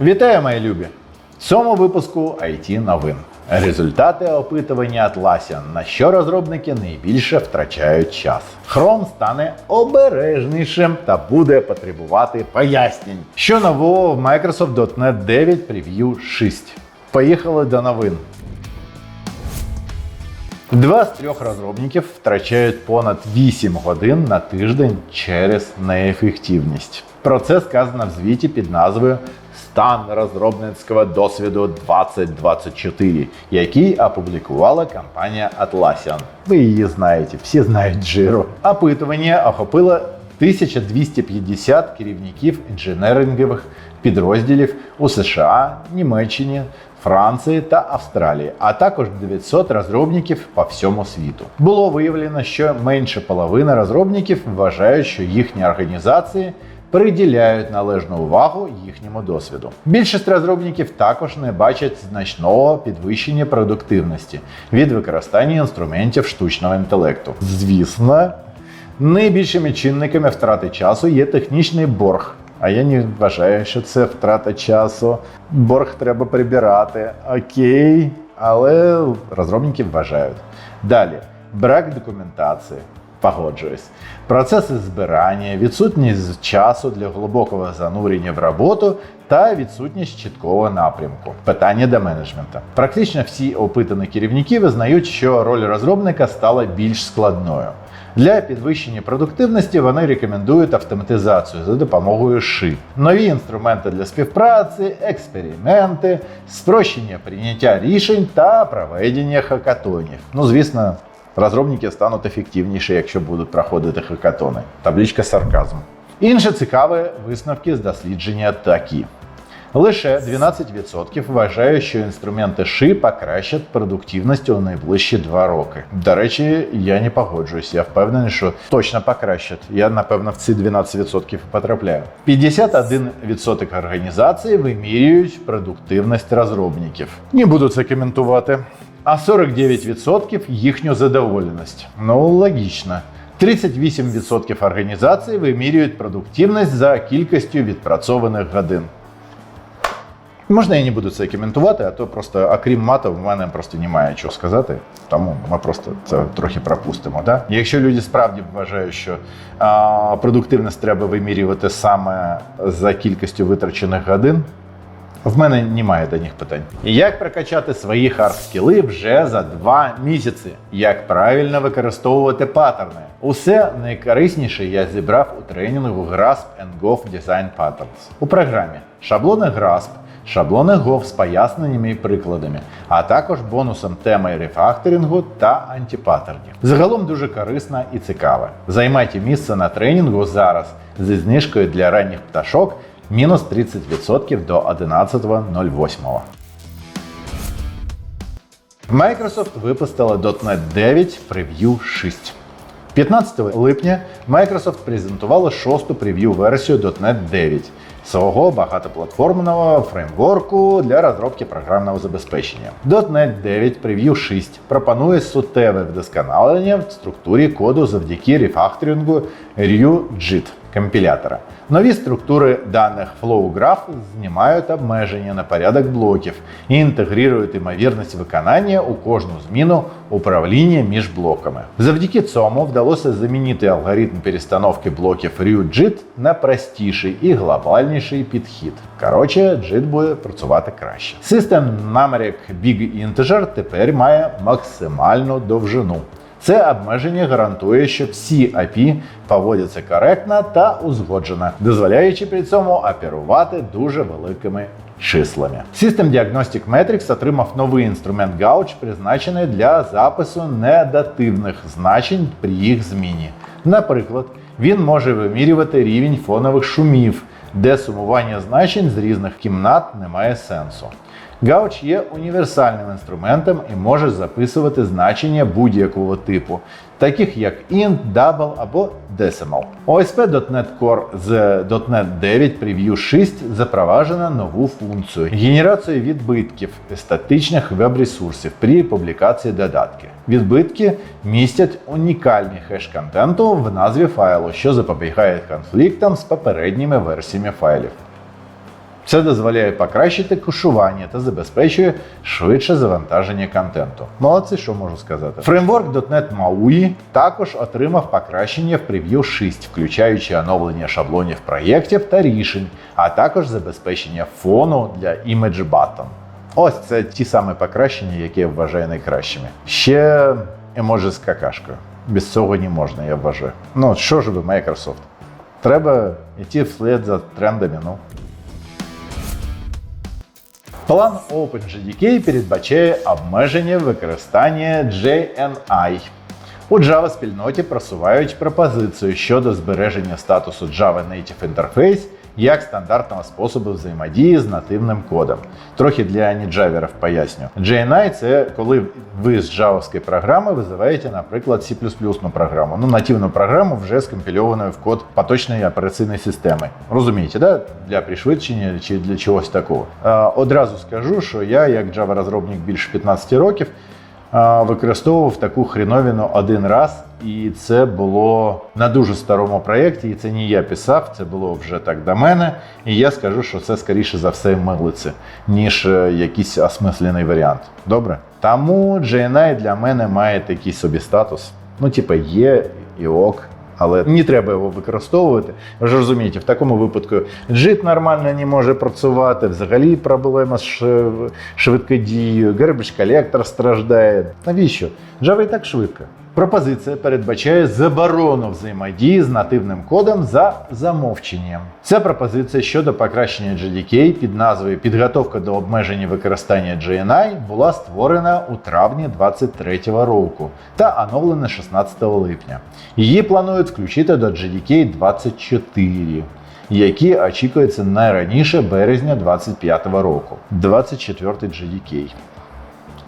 Вітаю, мої любі! В цьому випуску IT новин. Результати опитування Atlassian, на що розробники найбільше втрачають час. Chrome стане обережнішим та буде потребувати пояснень. Що нового в Microsoft.NET 9 Preview 6. Поїхали до новин. Два з трьох розробників втрачають понад 8 годин на тиждень через неефективність. Про це сказано в звіті під назвою Стан розробницького досвіду 2024, який опублікувала компанія Atlassian. Ви її знаєте, всі знають Jira. Опитування охопило 1250 керівників інженерингових підрозділів у США, Німеччині, Франції та Австралії, а також 900 розробників по всьому світу. Було виявлено, що менше половини розробників вважають, що їхні організації приділяють належну увагу їхньому досвіду. Більшість розробників також не бачать значного підвищення продуктивності від використання інструментів штучного інтелекту. Звісно, найбільшими чинниками втрати часу є технічний борг. А я не вважаю, що це втрата часу. Борг треба прибирати. Окей, але розробники вважають. Далі брак документації. Погоджуюсь. Процеси збирання, відсутність часу для глибокого занурення в роботу та відсутність чіткого напрямку. Питання до менеджмента. Практично всі опитані керівники визнають, що роль розробника стала більш складною. Для підвищення продуктивності вони рекомендують автоматизацію за допомогою ши, нові інструменти для співпраці, експерименти, спрощення прийняття рішень та проведення хакатонів. Ну, звісно, розробники стануть ефективніші, якщо будуть проходити хакатони. Табличка сарказм. Інші цікаві висновки з дослідження такі. Лише 12% вважають, що інструменти ши покращать продуктивність у найближчі два роки. До речі, я не погоджуюсь. Я впевнений, що точно покращать. Я напевно в ці 12% і потрапляю. 51% організацій вимірюють продуктивність розробників. Не буду це коментувати. А 49% їхню задоволеність. Ну, логічно. 38% організацій вимірюють продуктивність за кількістю відпрацьованих годин. Можна я не буду це коментувати, а то просто, окрім мату, в мене просто немає чого сказати. Тому ми просто це трохи пропустимо. Да? Якщо люди справді вважають, що а, продуктивність треба вимірювати саме за кількістю витрачених годин, в мене немає до них питань. Як прокачати свої хард-скіли вже за два місяці? Як правильно використовувати паттерни? Усе найкорисніше я зібрав у тренінгу GRASP and Gov Design Patterns. У програмі шаблони GRASP, шаблони Gov з поясненнями і прикладами, а також бонусом теми рефакторингу та антипаттернів. Загалом дуже корисна і цікава. Займайте місце на тренінгу зараз зі знижкою для ранніх пташок мінус 30% до 11.08. Microsoft випустила .NET 9 Preview 6. 15 липня Microsoft презентувала шосту прев'ю версію .NET 9 свого багатоплатформеного фреймворку для розробки програмного забезпечення. .NET 9 Preview 6 пропонує суттєве вдосконалення в структурі коду завдяки рефакторингу RuJIT компілятора. Нові структури даних Flow Graph знімають обмеження на порядок блоків і інтегрують ймовірність виконання у кожну зміну управління між блоками. Завдяки цьому вдалося замінити алгоритм перестановки блоків RuJIT на простіший і глобальніший підхід. Коротше, JIT буде працювати краще. System Numeric Big Integer тепер має максимальну довжину. Це обмеження гарантує, що всі API поводяться коректно та узгоджено, дозволяючи при цьому оперувати дуже великими числами. System Diagnostic Metrics отримав новий інструмент Gauge, призначений для запису недативних значень при їх зміні. Наприклад, він може вимірювати рівень фонових шумів, де сумування значень з різних кімнат не має сенсу. Gauch є універсальним інструментом і може записувати значення будь-якого типу, таких як int, double або decimal. OSP.NET Core з .NET 9 Preview 6 запроваджено нову функцію генерацію відбитків статичних веб-ресурсів при публікації додатки. Відбитки містять унікальний хеш контенту в назві файлу, що запобігає конфліктам з попередніми версіями файлів. Це дозволяє покращити кешування та забезпечує швидше завантаження контенту. Молодці, що можу сказати. Фреймворк .NET MAUI також отримав покращення в прев'ю 6, включаючи оновлення шаблонів проєктів та рішень, а також забезпечення фону для Image Button. Ось це ті самі покращення, які я вважаю найкращими. Ще емоджі з какашкою. Без цього не можна, я вважаю. Ну, що ж ви, Microsoft? Треба йти вслід за трендами. Ну. План OpenJDK передбачає обмеження використання JNI. У Java спільноті просувають пропозицію щодо збереження статусу Java Native Interface як стандартного способу взаємодії з нативним кодом. Трохи для неджаверів поясню. JNI це коли ви з джавовської програми визиваєте, наприклад, C++ програму. Ну, нативну програму вже скомпільованою в код поточної операційної системи. Розумієте, да? для пришвидшення чи для чогось такого. Е, Одразу скажу, що я, як Java розробник більше 15 років, використовував таку хріновіну один раз, і це було на дуже старому проєкті, і це не я писав, це було вже так до мене. І я скажу, що це скоріше за все милиці, ніж е, якийсь осмислений варіант. Добре? Тому JNI для мене має такий собі статус. Ну, типу, є і ок. Але не треба його використовувати. Ви ж розумієте, в такому випадку джит нормально не може працювати, взагалі проблема з швидкодією, garbage колектор страждає. Навіщо? Java і так швидко. Пропозиція передбачає заборону взаємодії з нативним кодом за замовченням. Ця пропозиція щодо покращення JDK під назвою Підготовка до обмеження використання JNI була створена у травні 2023 року та оновлена 16 липня. Її планують включити до JDK 24 які очікується найраніше березня 2025 року. 24 JDK.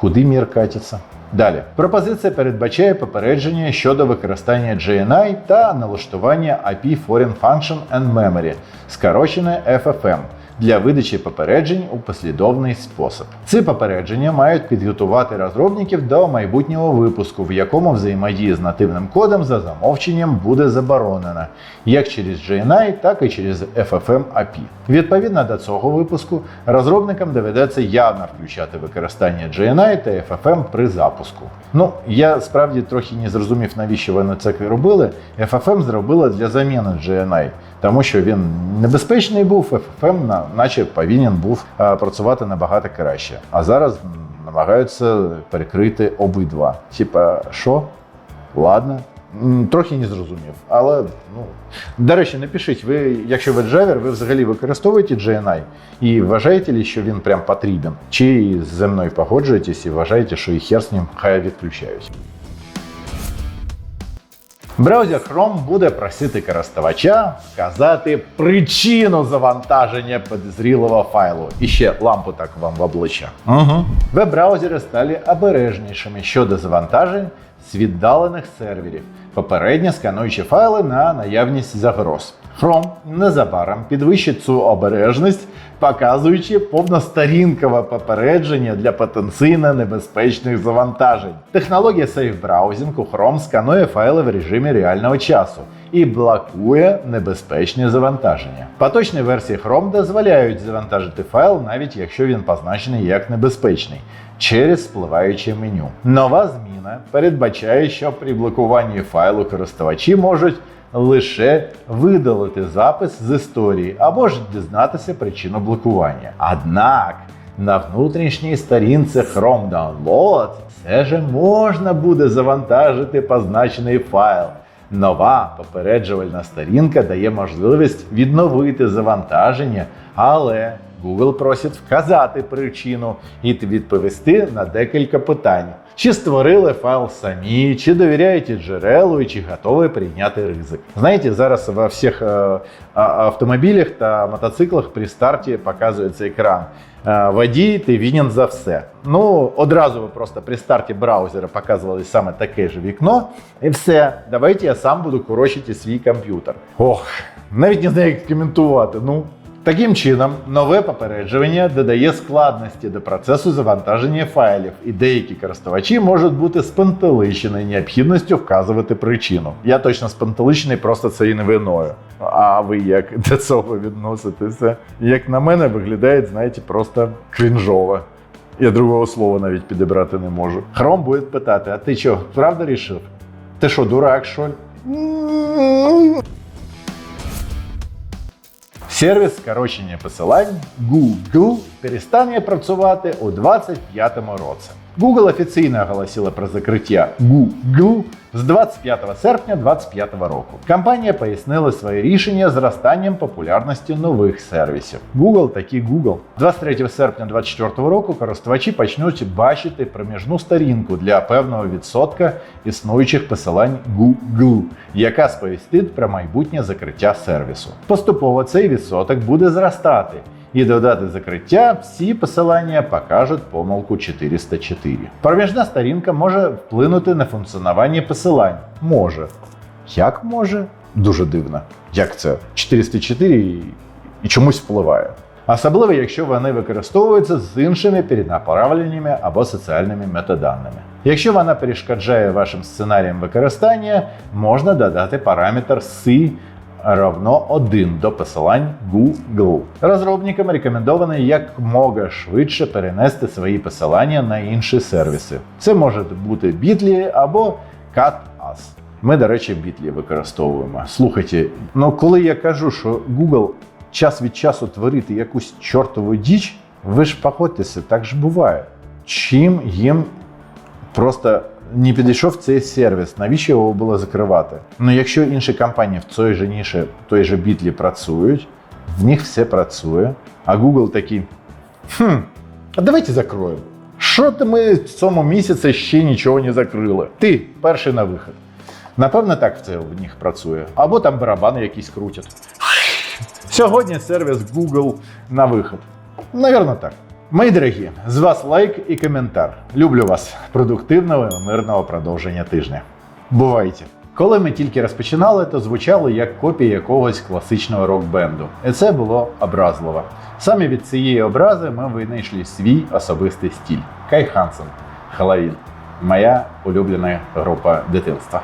Куди мір катиться? Далі. Пропозиція передбачає попередження щодо використання GNI та налаштування IP Foreign Function and Memory, скорочене FFM, для видачі попереджень у послідовний спосіб. Ці попередження мають підготувати розробників до майбутнього випуску, в якому взаємодія з нативним кодом за замовченням буде заборонена як через JNI, так і через FFM API. Відповідно до цього випуску, розробникам доведеться явно включати використання JNI та FFM при запуску. Ну, я справді трохи не зрозумів, навіщо вони це робили. FFM зробила для заміни JNI, тому що він небезпечний був, на- наче повинен був е, працювати набагато краще. А зараз намагаються перекрити обидва. Типа, що? Ладно. Трохи не зрозумів, але ну до речі, напишіть, ви, якщо ви джавер, ви взагалі використовуєте JNI і вважаєте ли, що він прям потрібен? Чи зі мною погоджуєтесь і вважаєте, що і хер з ним хай відключають? Браузер Chrome буде просити користувача вказати причину завантаження підозрілого файлу. І ще лампу так вам в обличчя. Угу. Веб-браузери стали обережнішими щодо завантажень з віддалених серверів, попередньо скануючи файли на наявність загроз. Chrome незабаром підвищить цю обережність, показуючи повностарінкове попередження для потенційно небезпечних завантажень. Технологія Safe Browsing у Chrome сканує файли в режимі реального часу і блокує небезпечні завантаження. Поточні версії Chrome дозволяють завантажити файл, навіть якщо він позначений як небезпечний, через спливаюче меню. Нова зміна передбачає, що при блокуванні файлу користувачі можуть лише видалити запис з історії або ж дізнатися причину блокування. Однак на внутрішній сторінці Chrome Download все же можна буде завантажити позначений файл. Нова попереджувальна сторінка дає можливість відновити завантаження, але Google просить вказати причину і відповісти на декілька питань. Чи створили файл самі, чи довіряєте джерелу, і чи готові прийняти ризик. Знаєте, зараз во всіх е, автомобілях та мотоциклах при старті показується екран. Е, Водій, ти винен за все. Ну, одразу ви просто при старті браузера показували саме таке ж вікно, і все. Давайте я сам буду корочити свій комп'ютер. Ох, навіть не знаю, як коментувати. Ну, Таким чином, нове попередження додає складності до процесу завантаження файлів, і деякі користувачі можуть бути спантеличені необхідністю вказувати причину. Я точно спантеличений просто цією новиною. А ви як до цього відноситеся? Як на мене, виглядає, знаєте, просто крінжово. Я другого слова навіть підібрати не можу. Хром буде питати: а ти що, правда рішив? Ти що, дурак, що? Ли?» Сервіс скорочення посилань Google перестане працювати у 2025 році. Google офіційно оголосила про закриття Google з 25 серпня 2025 року. Компанія пояснила своє рішення зростанням популярності нових сервісів. Google такі Google. 23 серпня 2024 року користувачі почнуть бачити проміжну сторінку для певного відсотка існуючих посилань Google, яка сповістить про майбутнє закриття сервісу. Поступово цей відсоток буде зростати. І додати закриття всі посилання покажуть помилку 404. Проміжна сторінка може вплинути на функціонування посилань. Може. Як може? Дуже дивно. Як це? 404 і, і чомусь впливає. Особливо, якщо вони використовуються з іншими перенаправленнями або соціальними метаданими. Якщо вона перешкоджає вашим сценаріям використання, можна додати параметр C равно 1 до посилань Google. Розробникам рекомендовано якмога швидше перенести свої посилання на інші сервіси. Це може бути Bitly або CatAS. Ми, до речі, Bitly використовуємо. Слухайте, ну коли я кажу, що Google час від часу творити якусь чортову діч, ви ж погодьтеся, так ж буває. Чим їм просто не підійшов цей сервіс, навіщо його було закривати? Ну, якщо інші компанії в цій же ніші, той же бітлі працюють, в них все працює, а Google такий. Хм, а давайте закроємо. Що ти ми в цьому місяці ще нічого не закрили? Ти перший на вихід. Напевно, так це в них працює. Або там барабани якісь крутять. Сьогодні сервіс Google на вихід. Навірно, так. Мої дорогі, з вас лайк і коментар. Люблю вас. Продуктивного і мирного продовження тижня. Бувайте! Коли ми тільки розпочинали, то звучало як копія якогось класичного рок-бенду. І це було образливо. Саме від цієї образи ми винайшли свій особистий стиль. Кай Хансен, Халавін. Моя улюблена група дитинства.